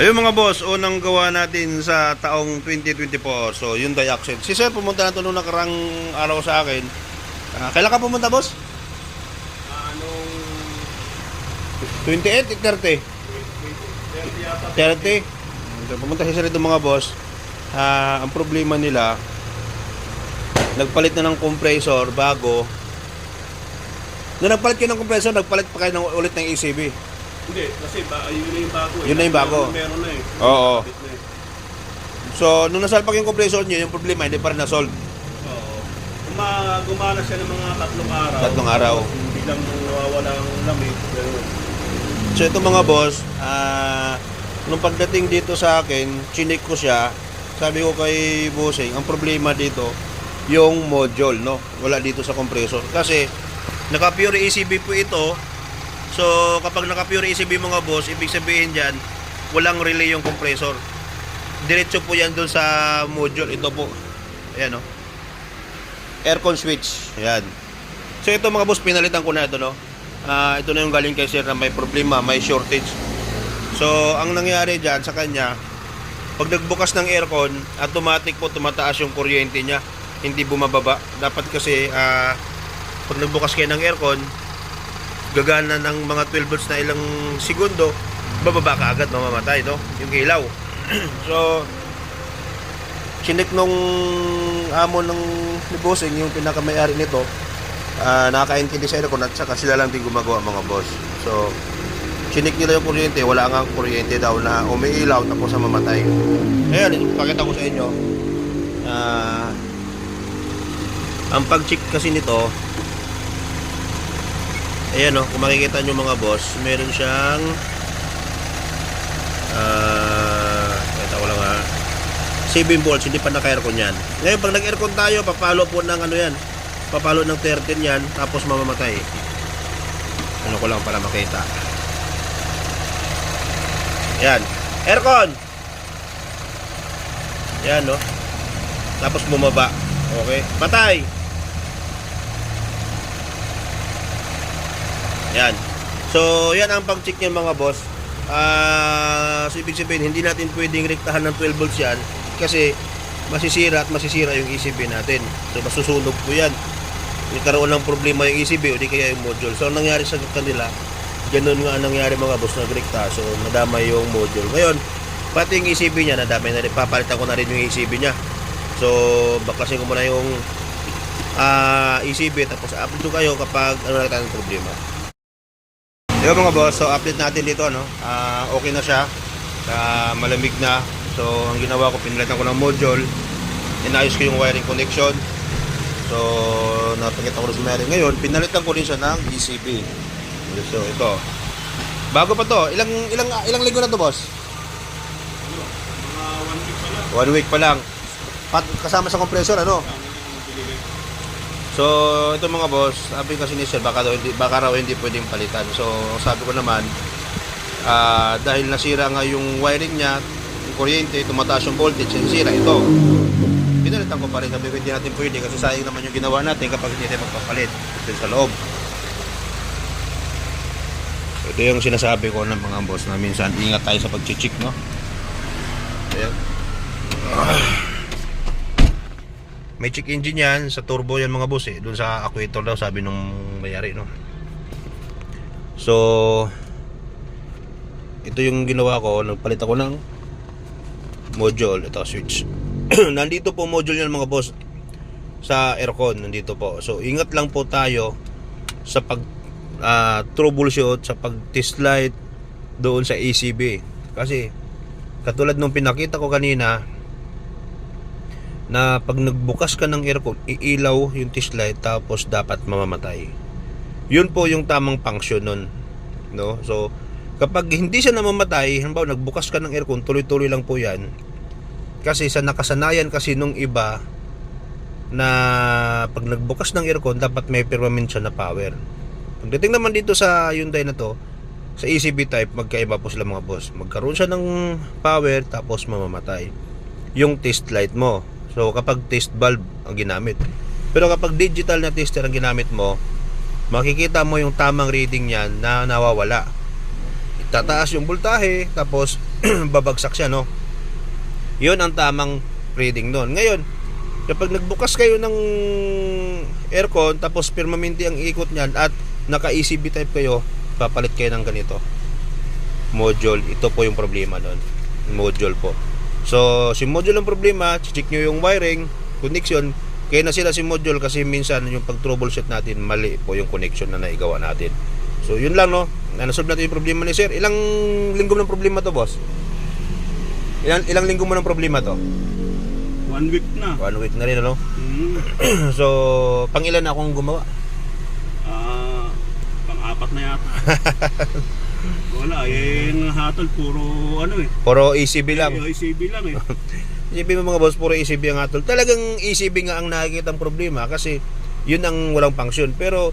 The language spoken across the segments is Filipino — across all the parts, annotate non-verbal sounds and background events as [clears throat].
Ayun mga boss, unang gawa natin sa taong 2024. So, yung Dioxide. Si Sir pumunta na ito nung nakarang araw sa akin. Ah, kailan ka pumunta, boss? Anong 28, 30? 30 yata? 30? So, pumunta si Sir ito mga boss. Ah, ang problema nila, nagpalit na ng compressor bago. Nung nagpalit kayo ng compressor, nagpalit pa kayo ng, ulit ng ECB. Hindi, kasi ba, yun na yung bago. eh. Yun na yung bago. Meron, meron na eh. Oo. Kapit na eh. So, nung nasalpak yung compressor niyo, yung problema hindi pa rin na-solve. Oo. Guma, gumana siya ng mga tatlong araw. Tatlong araw. Hindi lang nawawala ang lamig. Ganun. So ito mga boss, ah nung pagdating dito sa akin, chinik ko siya. Sabi ko kay Bossing, ang problema dito, yung module, no? Wala dito sa compressor. Kasi, naka-pure ECB po ito. So, kapag naka-pure ECB mga boss, ibig sabihin dyan, walang relay yung compressor. Diretso po yan doon sa module. Ito po. Ayan, no? Aircon switch. Ayan. So, ito mga boss, pinalitan ko na ito, no? Ah, ito na yung galing kay sir na may problema, may shortage. So, ang nangyari dyan sa kanya, pag nagbukas ng aircon, automatic po tumataas yung kuryente niya, hindi bumababa. Dapat kasi, ah, pag nagbukas kayo ng aircon, gagana ng mga 12 volts na ilang segundo, bababa ka agad, mamamatay, no? Yung ilaw. [clears throat] so, chinik nung amo ng ni Bossing, yung pinakamayari nito, ah nakakaintindi sa aircon at saka sila lang din gumagawa mga boss. So, chinik nila yung kuryente, wala nga kuryente daw na umiilaw tapos na mamatay. Ayan, pakita ko sa inyo. Ah, ang pag-check kasi nito, ayan o, kung makikita nyo mga boss, meron siyang ah, kita ko lang ha, 7 volts, hindi pa naka-aircon yan. Ngayon, pag nag-aircon tayo, papalo po ng ano yan, papalo ng 13 yan, tapos mamamatay. Ano ko lang para makita. Yan. Aircon! Yan, no? Tapos bumaba. Okay. Patay! Yan. So, yan ang pag-check niyan mga boss. Ah, so ibig sabihin, hindi natin pwedeng rektahan ng 12 volts yan kasi masisira at masisira yung ECB natin. So, masusunog po yan. Nagkaroon ng problema yung ECB o di kaya yung module. So, ang nangyari sa kanila, ganun nga ang nangyari mga boss, nagrekta. So, nadamay yung module. Ngayon, pati yung ECB niya, nadamay na rin. Papalitan ko na rin yung ECB niya. So, baklasin ko muna yung ah, ECB tapos update ko kayo kapag ano nakita ng problema. Yo mga boss, so update natin dito no. Ah, okay na siya. Ah, malamig na. So ang ginawa ko pinalitan ko ng module. Inayos ko yung wiring connection. So napakita ko rin sa Mary. Ngayon, pinalitan ko rin siya ng ECB. So ito. Bago pa to. Ilang ilang ilang linggo na to, boss? Mga one week pa lang. One week pa lang. Pat, kasama sa compressor ano? Ang hindi ko pinili. So, ito mga boss, sabi kasi ni Sir, baka, daw, hindi, baka raw hindi pwedeng palitan. So, sabi ko naman, ah dahil nasira nga yung wiring niya, yung kuryente, tumataas yung voltage, nasira ito. Pinalitan ko pa rin, sabi ko hindi natin pwede kasi sayang naman yung ginawa natin kapag hindi tayo magpapalit dito sa loob. So, ito yung sinasabi ko ng mga boss na minsan ingat tayo sa pag-check, no? Ayan. May check engine yan, sa turbo yan mga boss eh. Doon sa actuator daw, sabi nung mayari, no? So, ito yung ginawa ko. Nagpalit ako ng module. Ito, switch. [clears throat] nandito po module yan mga boss. Sa aircon, nandito po. So, ingat lang po tayo sa pag ah, troubleshoot, sa pag test light doon sa ACB. Kasi, katulad nung pinakita ko kanina, na pag nagbukas ka ng aircon, iilaw yung test light tapos dapat mamamatay. Yun po yung tamang function nun. No? So, kapag hindi siya namamatay, halimbawa nagbukas ka ng aircon, tuloy-tuloy lang po yan. Kasi sa nakasanayan kasi nung iba na pag nagbukas ng aircon, dapat may firmament siya na power. Pagdating naman dito sa Hyundai na to, sa ECB type, magkaiba po sila mga boss. Magkaroon siya ng power tapos mamamatay. Yung test light mo. So kapag test valve ang ginamit. Pero kapag digital na tester ang ginamit mo, makikita mo yung tamang reading niyan na nawawala. Tataas yung voltahe, tapos [clears throat] babagsak siya, no? Yun ang tamang reading nun. Ngayon, kapag nagbukas kayo ng aircon, tapos permanente ang ikot niyan at naka-ECB type kayo, papalit kayo ng ganito. Module, ito po yung problema nun. Module po. So, si module ang problema, check nyo yung wiring, connection, kaya na sila si module kasi minsan yung pag troubleshoot natin, mali po yung connection na naigawa natin. So, yun lang no. Na nasolve natin yung problema ni sir. Ilang linggo ng problema to, boss? Ilang, ilang linggo mo ng problema to? One week na. One week na rin, ano? Hmm. [clears throat] so, pang ilan na akong gumawa? Ah, pang-apat na yata. [laughs] Wala, eh, yung hatol, puro ano eh. Puro ECB lang. Eh, ECB lang [laughs] eh. Isipin mo mga boss, puro ECB ang atol. Talagang ECB nga ang nakikita problema kasi yun ang walang function. Pero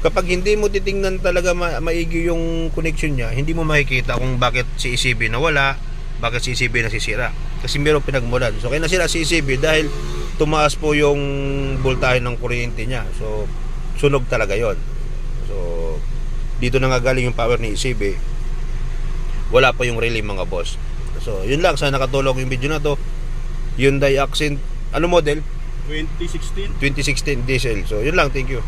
kapag hindi mo titingnan talaga ma- maigi yung connection niya, hindi mo makikita kung bakit si ECB nawala, bakit si ECB nasisira. Kasi meron pinagmulan. So kaya nasira si ECB dahil tumaas po yung voltahe ng kuryente niya. So sunog talaga yon. Dito na nga galing yung power ni ECB. Wala pa yung relay mga boss. So yun lang, sana nakatulong yung video na to. Hyundai Accent, ano model? 2016. 2016 diesel. So, yun lang. Thank you.